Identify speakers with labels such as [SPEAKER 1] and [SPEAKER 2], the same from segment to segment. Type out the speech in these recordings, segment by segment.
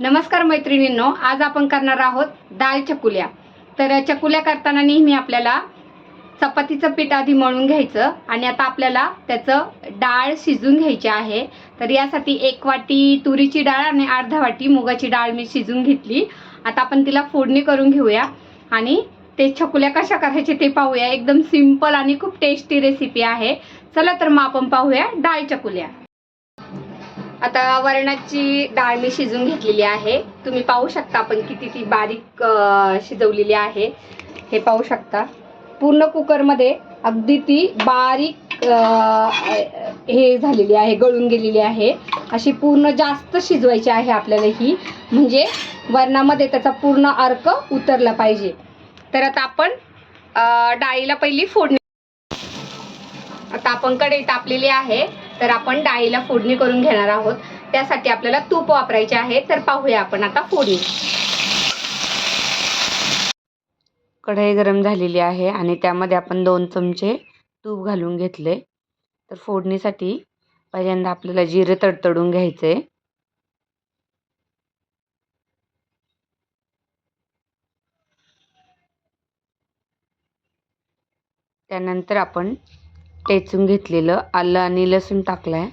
[SPEAKER 1] नमस्कार मैत्रिणींनो आज आपण करणार आहोत डाळ चकुल्या. तर चकुल्या करताना नेहमी आपल्याला चपातीचं पीठ आधी मळून घ्यायचं आणि आता आपल्याला त्याचं डाळ शिजून घ्यायची आहे. तर यासाठी एक वाटी तुरीची डाळ आणि अर्धा वाटी मुगाची डाळ मी शिजून घेतली. आता आपण तिला फोडणी करून घेऊया आणि ते चकुल्या कशा करायचे ते पाहूया. एकदम सिंपल आणि खूप टेस्टी रेसिपी आहे. चला तर मग आपण पाहूया डाळ चकुल्या. आता वरणाची डाळ मी शिजून घेतलेली आहे. तुम्ही पाहू शकता आपण किती ती बारीक शिजवलेली आहे. हे पाहू शकता. पूर्ण कुकरमध्ये अगदी ती बारीक हे झालेली आहे गळून गेलेली आहे. अशी पूर्ण जास्त शिजवायची आहे आपल्याला ही. म्हणजे वरणामध्ये त्याचा पूर्ण अर्क उतरला पाहिजे. तर आता आपण डाळीला पहिली फोडणी आता आपण कढई तापलेली आहे. तर आपण डाळीला फोडणी करून घेणार आहोत. त्यासाठी आपल्याला तूप वापरायचे आहे. तर पाहूया आपण आता फोडणी.
[SPEAKER 2] कढई गरम झालेली आहे आणि त्यामध्ये आपण दोन चमचे तूप घालून घेतले. तर फोडणीसाठी पहिल्यांदा आपल्याला जिरे तडतडून घ्यायचे. त्यानंतर आपण टेचून घेतलेलं आलं आणि लसूण टाकलाय.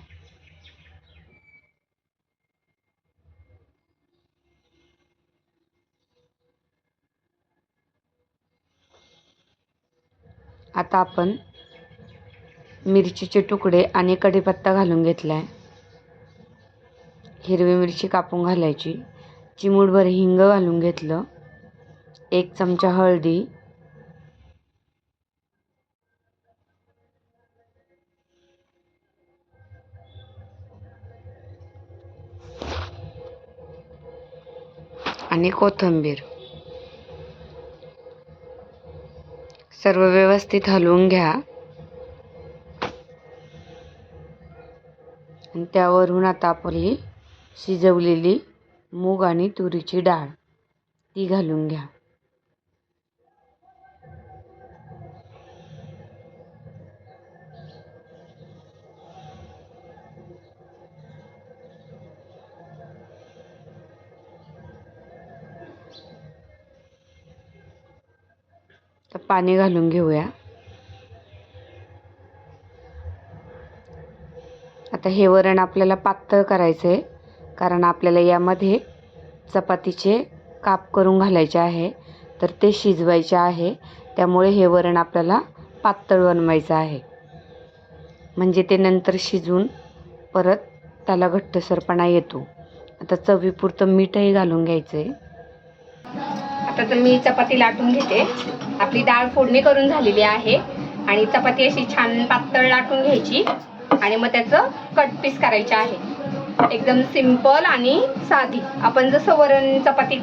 [SPEAKER 2] आता आपण मिरचीचे तुकडे आणि कढीपत्ता घालून घेतला आहे हिरवी मिरची कापून घालायची. चिमूटभर हिंग घालून घेतलं. एक चमचा हळदी. आणि कोथिंबीर. सर्व व्यवस्थित हलवून घ्या. आणि त्यावरून आता आपली शिजवलेली मूग आणि तुरीची डाळ ती घालून घ्या. तर पाणी घालून घेऊया. आता हे वरण आपल्याला पातळ करायचं आहे कारण आपल्याला यामध्ये चपातीचे काप करून घालायचे आहे तर ते शिजवायचे आहे त्यामुळे हे वरण आपल्याला पातळ बनवायचं आहे. म्हणजे ते नंतर शिजून परत त्याला घट्टसरपणा येतो. आता चवीपुरतं मीठही घालून घ्यायचं आहे
[SPEAKER 1] आता तर मी चपाती लाटून घेते. आपली डाळ फोडणी करून झालेली आहे आणि चपाती अशी छान पातळ लाटून घ्यायची आणि मग त्याचं कट पीस करायचे आहे. एकदम सिंपल आणि साधी. आपण जसं वरण चपाती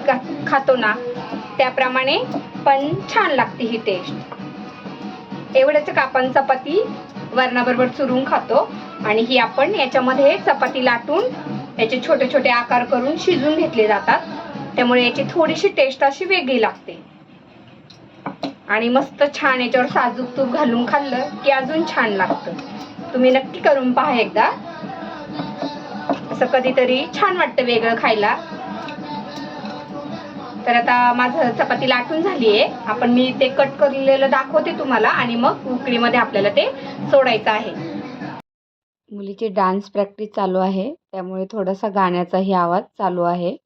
[SPEAKER 1] खातो ना त्याप्रमाणे पण छान लागते ही टेस्ट एवढंच का आपण चपाती वरणाबरोबर चुरून खातो आणि ही आपण याच्यामध्ये चपाती लाटून याचे छोटे छोटे आकार करून शिजून घेतले जातात. त्यामुळे याची थोडीशी टेस्ट अशी वेगळी लागते. आणि मस्त छान याच्यावर साजूक तूप घालून खाल्लं की अजून छान लागतं. तुम्ही नक्की करून पहा एकदा. असं कधीतरी छान वाटतं वेगळं खायला. तर आता माझं चपाती लाटून झाली आहे आपण मी ते कट केलेलं दाखवते तुम्हाला आणि मग उकळीमध्ये आपल्याला ते सोडायचं आहे.
[SPEAKER 2] मुलीची डान्स प्रॅक्टिस चालू आहे. त्यामुळे थोडासा गाण्याचाही आवाज चालू आहे.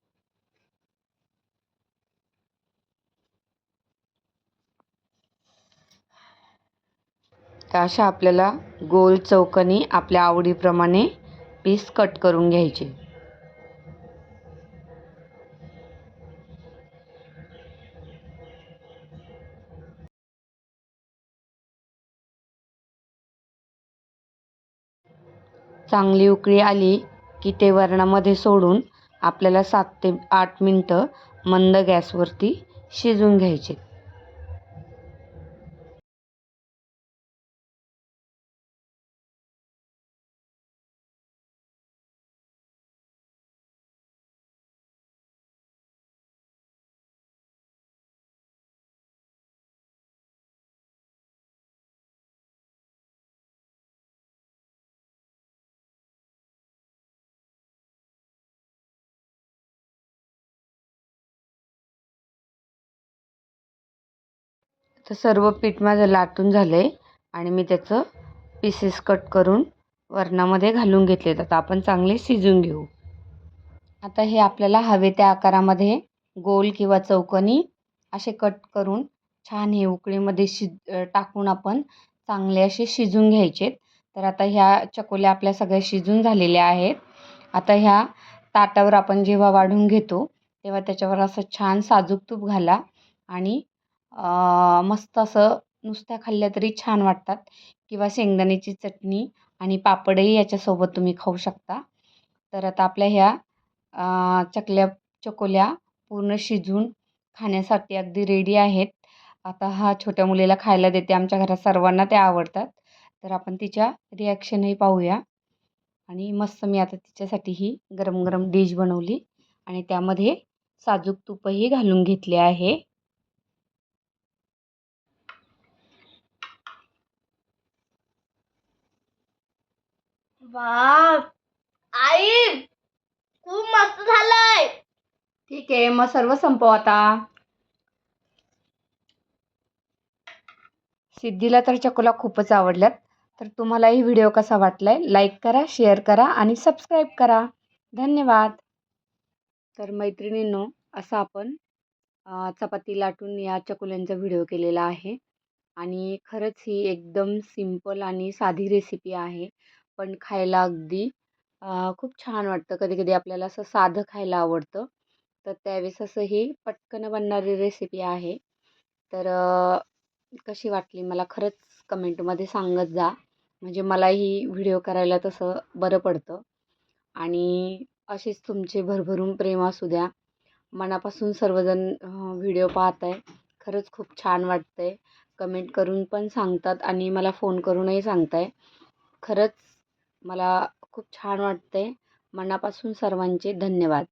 [SPEAKER 2] तर अशा आपल्याला गोल चौकनी आपल्या आवडीप्रमाणे पीस कट करून घ्यायचे. चांगली उकळी आली की ते वरणामध्ये सोडून आपल्याला सात ते आठ मिनटं मंद गॅसवरती शिजून घ्यायचे. तर सर्व पीठ माझं लाटून झालं आहे आणि मी त्याचं पीसेस कट करून वरणामध्ये घालून घेतले आता आपण चांगले शिजून घेऊ. आता हे आपल्याला हवे त्या आकारामध्ये गोल किंवा चौकोनी असे कट करून छान हे उकळीमध्ये शिज टाकून आपण चांगले असे शिजून घ्यायचेत. तर आता ह्या चकोल्या आपल्या सगळ्या शिजून झालेल्या आहेत. आता ह्या ताटावर आपण जेव्हा वाढून घेतो तेव्हा त्याच्यावर असं छान साजूक तूप घाला आणि मस्त असं नुसत्या खाल्ल्या तरी छान वाटतात. किंवा शेंगदाण्याची चटणी आणि पापडही याच्यासोबत तुम्ही खाऊ शकता. तर आता आपल्या ह्या चकल्या चकोल्या पूर्ण शिजून खाण्यासाठी अगदी रेडी आहेत. आता हा छोट्या मुलीला खायला देते. आमच्या घरात सर्वांना त्या आवडतात. तर आपण तिच्या रिॲक्शनही पाहूया. आणि मस्त मी आता तिच्यासाठी ही गरम गरम डिश बनवली. आणि त्यामध्ये साजूक तूपही घालून घेतले आहे.
[SPEAKER 3] वा आई खूप मस्त झालंय.
[SPEAKER 1] ठीक आहे मग सर्व संपव आता. सिद्धीला तर चकोला खूपच आवडल्यात. तर तुम्हालाही व्हिडिओ कसा वाटलाय लाईक करा शेअर करा आणि सबस्क्राईब करा. धन्यवाद. तर मैत्रिणींनो असं आपण चपाती लाटून या चकुल्यांचा व्हिडिओ केलेला आहे. आणि खरंच ही एकदम सिंपल आणि साधी रेसिपी आहे. पण खायला अगदी खूप छान वाटतं. कधी कधी आपल्याला असं साधं खायला आवडतं. तर त्यावेळेस असं ही पटकन बनणारी रेसिपी आहे. तर कशी वाटली मला खरंच कमेंटमध्ये सांगत जा. म्हणजे मलाही व्हिडिओ करायला तसं बरं पडतं. आणि असेच तुमचे भरभरून प्रेम असू द्या. मनापासून सर्वजण व्हिडिओ पाहत आहे खरंच खूप छान वाटतं आहे कमेंट करून पण सांगतात आणि मला फोन करूनही सांगताय. खरंच मला खूप छान वाटते मनापासून सर्वांचे धन्यवाद.